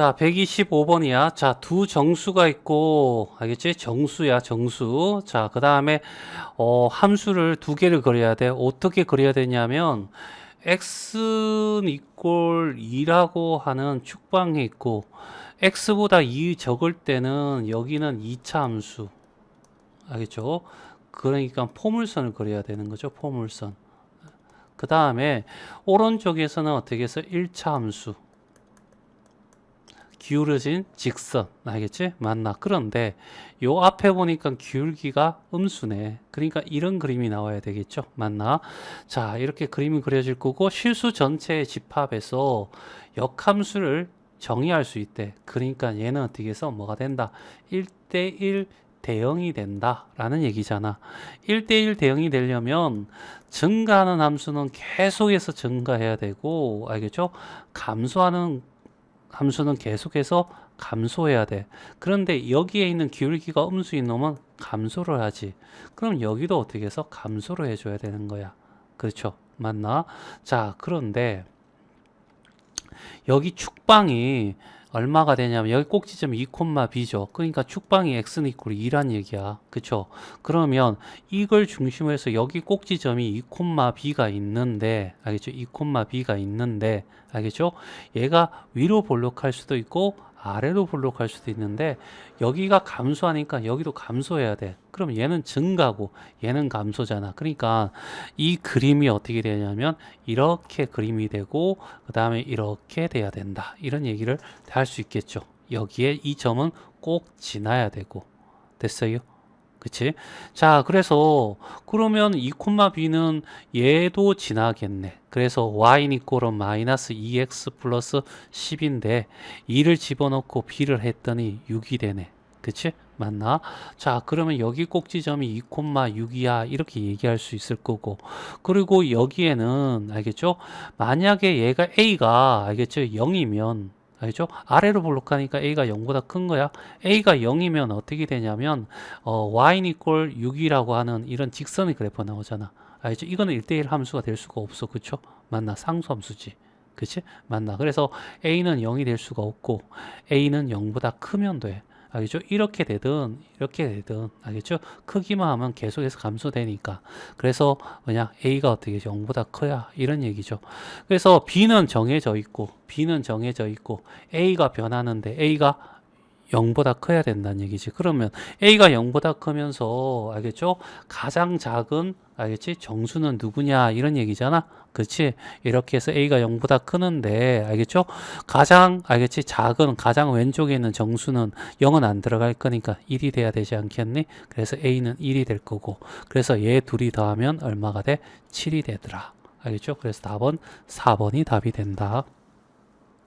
자, 125번이야. 자, 두 정수가 있고, 알겠지? 정수야, 정수. 자, 그 다음에, 어, 함수를 두 개를 그려야 돼. 어떻게 그려야 되냐면, x는 이꼴 2라고 하는 축방이 있고, x보다 2 적을 때는 여기는 2차 함수. 알겠죠? 그러니까 포물선을 그려야 되는 거죠. 포물선. 그 다음에, 오른쪽에서는 어떻게 해서 1차 함수. 기울어진 직선 알겠지? 맞나? 그런데 요 앞에 보니까 기울기가 음수네. 그러니까 이런 그림이 나와야 되겠죠? 맞나? 자, 이렇게 그림이 그려질 거고 실수 전체의 집합에서 역함수를 정의할 수 있대. 그러니까 얘는 어떻게 해서 뭐가 된다? 1대1 대응이 된다 라는 얘기잖아. 1대1 대응이 되려면 증가하는 함수는 계속해서 증가해야 되고 알겠죠? 감소하는 함수는 계속해서 감소해야 돼. 그런데 여기에 있는 기울기가 음수인 놈은 감소를 하지. 그럼 여기도 어떻게 해서 감소를 해줘야 되는 거야. 그렇죠? 맞나? 자, 그런데 여기 축방이 얼마가 되냐면 여기 꼭지점 2,b죠. 그러니까 축방이 x는 이꼴 2란 얘기야. 그쵸? 그러면 이걸 중심으로 해서 여기 꼭지점이 2,b가 있는데 알겠죠? 2,b가 있는데 알겠죠? 얘가 위로 볼록할 수도 있고 아래로 볼록할 수도 있는데 여기가 감소하니까 여기도 감소해야 돼. 그럼 얘는 증가고 얘는 감소잖아. 그러니까 이 그림이 어떻게 되냐면 이렇게 그림이 되고 그 다음에 이렇게 돼야 된다. 이런 얘기를 할 수 있겠죠. 여기에 이 점은 꼭 지나야 되고 됐어요? 그치? 자, 그래서 그러면 2,b는 얘도 지나겠네. 그래서 y는 이꼴은 마이너스 2x 플러스 10인데 2를 집어넣고 b를 했더니 6이 되네. 그치? 맞나? 자, 그러면 여기 꼭지점이 2,6이야. 이렇게 얘기할 수 있을 거고. 그리고 여기에는, 알겠죠? 만약에 얘가 a가, 알겠죠? 0이면, 알겠죠? 아래로 볼록하니까 a가 0보다 큰 거야. a가 0이면 어떻게 되냐면 어, y는 이꼴 6이라고 하는 이런 직선의 그래프 나오잖아. 알죠? 이거는 1대1 함수가 될 수가 없어. 그쵸? 맞나? 상수함수지. 그치? 맞나? 그래서 a는 0이 될 수가 없고 a는 0보다 크면 돼. 알겠죠? 이렇게 되든 이렇게 되든 알겠죠? 크기만 하면 계속해서 감소되니까 그래서 뭐냐 a가 어떻게 0보다 커야 이런 얘기죠. 그래서 b는 정해져 있고 b는 정해져 있고 a가 변하는데 a가 0보다 커야 된다는 얘기지. 그러면 a가 0보다 크면서 알겠죠? 가장 작은 알겠지? 정수는 누구냐 이런 얘기잖아. 그렇지? 이렇게 해서 a가 0보다 크는데 알겠죠? 가장 알겠지? 작은 가장 왼쪽에 있는 정수는 0은 안 들어갈 거니까 1이 돼야 되지 않겠니? 그래서 a는 1이 될 거고 그래서 얘 둘이 더하면 얼마가 돼? 7이 되더라. 알겠죠? 그래서 답은 4번이 답이 된다.